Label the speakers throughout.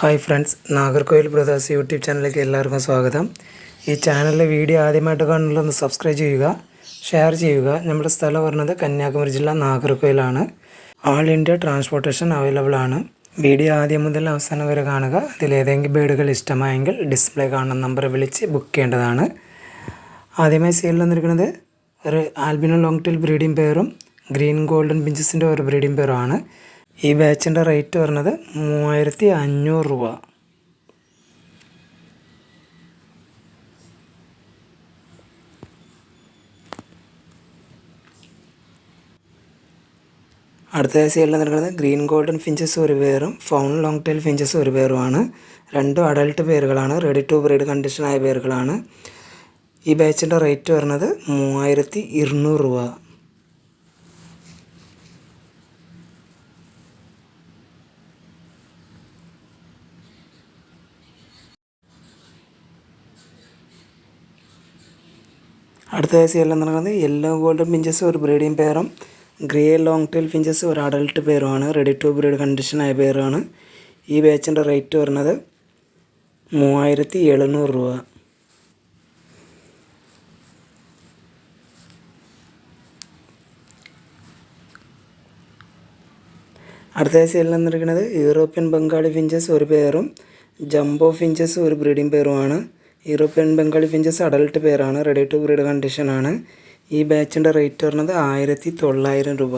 Speaker 1: Hi friends Nagercoil brothers YouTube ചാനലിലേക്ക് എല്ലാവർക്കും സ്വാഗതം. ഈ ചാനലിലെ വീഡിയോ ആദ്യമായിട്ട് കാണുന്നതൊന്ന് സബ്സ്ക്രൈബ് ചെയ്യുക ഷെയർ ചെയ്യുക. നമ്മുടെ സ്ഥലം പറഞ്ഞത് കന്യാകുമരി ജില്ല നാഗർകോയിലാണ്. ആൾ ഇന്ത്യ ട്രാൻസ്പോർട്ടേഷൻ അവൈലബിൾ ആണ്. വീഡിയോ ആദ്യം മുതൽ അവസാനം വരെ കാണുക. അതിലേതെങ്കിലും ബേഡുകൾ ഇഷ്ടമായെങ്കിൽ ഡിസ്പ്ലേ കാണുന്ന നമ്പർ വിളിച്ച് ബുക്ക് ചെയ്യേണ്ടതാണ്. ആദ്യമായി സെയിലിൽ വന്നിരിക്കുന്നത് ഒരു ആൽബിനോ ലോങ് ടെയിൽ ബ്രീഡിംഗ് പെയറും ഗ്രീൻ ഗോൾഡൻ പിഞ്ചസിന്റെ ഒരു ബ്രീഡിംഗ് പെയറുമാണ് ഈ ബാച്ചിന്റെ റേറ്റ് വരുന്നത് മൂവായിരത്തി അഞ്ഞൂറ് രൂപ. അടുത്ത സെയിലിൽ നിൽക്കുന്നത് ഗ്രീൻ ഗോൾഡൻ ഫിഞ്ചസ് ഒരു പേരും ഫൗൺ ലോങ് ടെയിൽ ഫിഞ്ചസ് ഒരു പേരുമാണ് രണ്ടും അഡൾട്ട് പേരുകളാണ് റെഡി ടു ബ്രീഡ് കണ്ടീഷനായ പേരുകളാണ് ഈ ബാച്ചിന്റെ റേറ്റ് വരുന്നത് മൂവായിരത്തി ഇരുന്നൂറ് രൂപ. അടുത്ത സെയിലിൽ നടക്കുന്നത് യെല്ലോ ഗോൾഡൻ ഫിഞ്ചസ് ഒരു ബ്രീഡിംഗ് പെയറും ഗ്രേ ലോങ് ടെയിൽ ഫിഞ്ചസ് ഒരു അഡൽട്ട് പെയറുമാണ് റെഡി ടു ബ്രീഡ് കണ്ടീഷനായ പെയറാണ് ഈ ബാച്ചിന്റെ റേറ്റ് വരുന്നത് മൂവായിരത്തി എഴുന്നൂറ് രൂപ. അടുത്ത ദിവസം എല്ലാം നിൽക്കുന്നത് യൂറോപ്യൻ ബംഗാളി ഫിഞ്ചസ് ഒരു പെയറും ജംബോ ഫിഞ്ചസ് ഒരു ബ്രീഡിംഗ് പെയറുമാണ് യൂറോപ്യൻ ബംഗാളി ഫിഞ്ചസ് അഡൽട്ട് പെയറാണ് റെഡി ടു ബ്രീഡ് കണ്ടീഷനാണ് ഈ ബാച്ചിന്റെ റേറ്റ് വരുന്നത് ആയിരത്തി തൊള്ളായിരം രൂപ.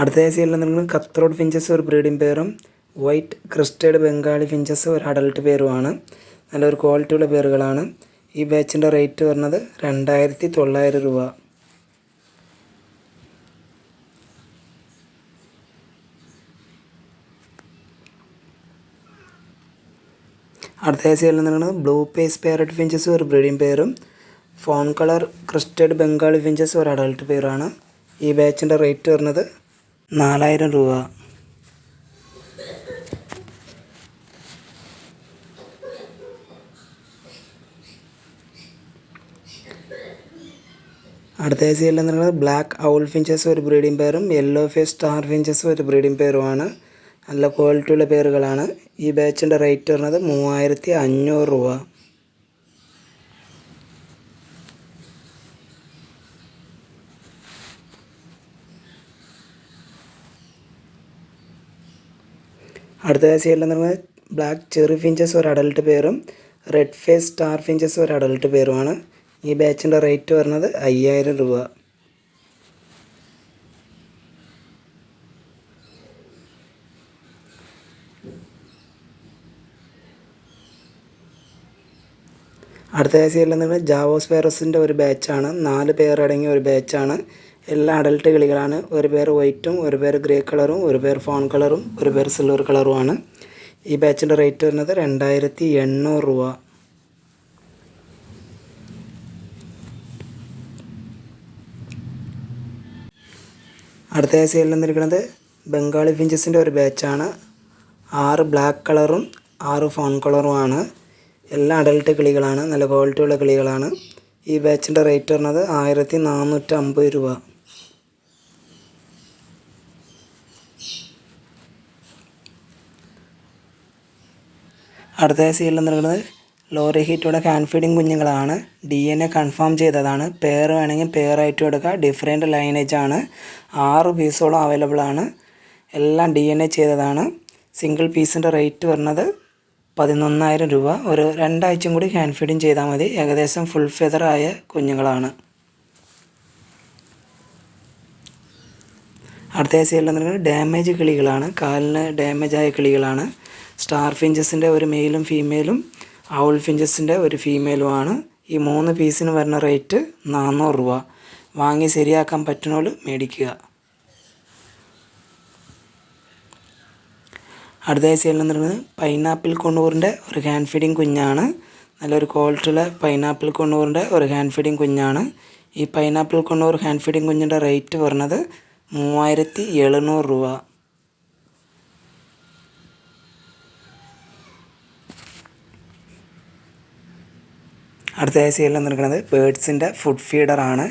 Speaker 1: അടുത്ത ഏസിയിൽ നിങ്ങൾ കത്രോഡ് ഫിഞ്ചസ് ഒരു ബ്രീഡിംഗ് പേരും വൈറ്റ് ക്രിസ്റ്റേഡ് ബംഗാളി ഫിഞ്ചസ് ഒരു അഡൾട്ട് പേരുമാണ്. നല്ലൊരു ക്വാളിറ്റിയുള്ള പേരുകളാണ്. ഈ ബാച്ചിന്റെ റേറ്റ് വരുന്നത് രണ്ടായിരത്തി തൊള്ളായിരം രൂപ. അടുത്ത സൈഡിൽ നിന്നാണ് ബ്ലൂ പേസ് പേരറ്റ് ഫിഞ്ചസ് ഒരു breeding പെയറും fawn colour crested Bengali finches ഒരു അഡൾട്ട് പെയറാണ് ഈ ബാച്ചിന്റെ റേറ്റ് വരുന്നത് നാലായിരം രൂപ. അടുത്ത ഏസിയിൽ നിന്നുള്ളത് ബ്ലാക്ക് ഔൾ ഫിഞ്ചസ് ഒരു ബ്രീഡിംഗ് പെയറും യെല്ലോ ഫേസ് സ്റ്റാർ ഫിഞ്ചസ് ഒരു ബ്രീഡിംഗ് പെയറുമാണ് നല്ല ക്വാളിറ്റിയുള്ള പേറുകളാണ് ഈ ബാച്ചിന്റെ റേറ്റ് വരുന്നത് മൂവായിരത്തി അഞ്ഞൂറ് രൂപ. അടുത്ത എന്ന് നിന്നുള്ളത് ബ്ലാക്ക് ചെറി ഫിഞ്ചസ് ഒരു അഡൾട്ട് പേരും റെഡ് ഫേസ് സ്റ്റാർ ഫിഞ്ചസ് ഒരു അഡൾട്ട് പേരുമാണ്. ഈ ബാച്ചിന്റെ റേറ്റ് വരുന്നത് അയ്യായിരം രൂപ. അടുത്ത നിന്ന് ജാവോസ് പേറസിന്റെ ഒരു ബാച്ചാണ് നാല് പേർ അടങ്ങിയ ഒരു ബാച്ചാണ് എല്ലാ അഡൽട്ട് കിളികളാണ്. ഒരു പേർ വൈറ്റും ഒരു പേർ ഗ്രേ കളറും ഒരു പേർ ഫോൺ കളറും ഒരു പേർ സിൽവർ കളറുമാണ് ഈ ബാച്ചിന്റെ റേറ്റ് വരുന്നത് രണ്ടായിരത്തി എണ്ണൂറ് രൂപ. അടുത്ത സൈഡിൽ നിന്നിരിക്കുന്നത് ബംഗാളി ഫിഞ്ചസിന്റെ ഒരു ബാച്ചാണ് ആറ് ബ്ലാക്ക് കളറും ആറ് ഫോൺ കളറുമാണ് എല്ലാ അഡൽട്ട് കിളികളാണ് നല്ല ക്വാളിറ്റിയുള്ള കിളികളാണ്. ഈ ബാച്ചിന്റെ റേറ്റ് പറഞ്ഞത് ആയിരത്തി നാനൂറ്റമ്പത് രൂപ അടുത്ത സീലിൽ നിൽക്കുന്നത് ലോറി ഹീറ്റോടെ ഹാൻഡ് ഫീഡിങ് കുഞ്ഞുങ്ങളാണ്. ഡി എൻ എ കൺഫേം ചെയ്തതാണ്. പേർ വേണമെങ്കിൽ പെയറായിട്ട് എടുക്കുക ഡിഫറെന്റ് ലൈനേജ് ആണ്. ആറ് പീസോളം അവൈലബിൾ ആണ്. എല്ലാം ഡി എൻ എ ചെയ്തതാണ് സിംഗിൾ പീസിന്റെ റേറ്റ് വരുന്നത് പതിനൊന്നായിരം രൂപ. ഒരു രണ്ടാഴ്ചയും കൂടി ഹാൻഡ് ഫീഡിങ് ചെയ്താൽ മതി. ഏകദേശം ഫുൾ ഫെതറായ കുഞ്ഞുങ്ങളാണ്. അടുത്ത നിൽക്കുന്നത് ഡാമേജ് കിളികളാണ്. കാലിന് ഡാമേജായ കിളികളാണ്. സ്റ്റാർ ഫിഞ്ചസിന്റെ ഒരു മെയിലും ഫീമെയിലും ഔൾ ഫിഞ്ചസിന്റെ ഒരു ഫീമെയിലുമാണ് ഈ മൂന്ന് പീസിന് വരുന്ന റേറ്റ് നാനൂറ് രൂപ. വാങ്ങി ശരിയാക്കാൻ പറ്റുന്നോൾ മേടിക്കുക. അടുത്ത സൈഡിൽ നിന്നിരുന്നത് പൈനാപ്പിൾ കൊണ്ണൂറിന്റെ ഒരു ഹാൻഡ് ഫീഡിങ് കുഞ്ഞാണ്. നല്ലൊരു ക്വാളിറ്റിയുള്ള പൈനാപ്പിൾ കൊണ്ണൂറിന്റെ ഒരു ഹാൻഡ് ഫീഡിങ് കുഞ്ഞാണ്. ഈ പൈനാപ്പിൾ കൊണ്ണൂർ ഹാൻഡ് ഫീഡിങ് കുഞ്ഞിന്റെ റേറ്റ് പറഞ്ഞത് മൂവായിരത്തി എഴുന്നൂറ് രൂപ. അടുത്ത സൈഡിൽ നിൽക്കുന്നത് ബേഡ്സിന്റെ ഫുഡ് ഫീഡറാണ്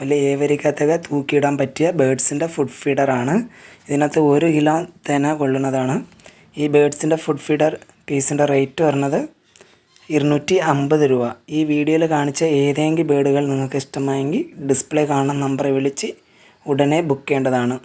Speaker 1: വലിയ ഏവരിക്കത്തൊക്കെ തൂക്കിയിടാൻ പറ്റിയ ബേഡ്സിന്റെ ഫുഡ് ഫീഡറാണ് ഇതിനകത്ത് ഒരു കിലോ തേന കൊള്ളുന്നതാണ്. ഈ ബേഡ്സിന്റെ ഫുഡ് ഫീഡർ പീസിന്റെ റേറ്റ് വരുന്നത് ഇരുന്നൂറ്റി അമ്പത് രൂപ. ഈ വീഡിയോയിൽ കാണിച്ച ഏതെങ്കിലും ബേഡുകൾ നിങ്ങൾക്ക് ഇഷ്ടമായെങ്കിൽ ഡിസ്പ്ലേ കാണുന്ന നമ്പറെ വിളിച്ച് ഉടനെ ബുക്ക് ചെയ്യേണ്ടതാണ്.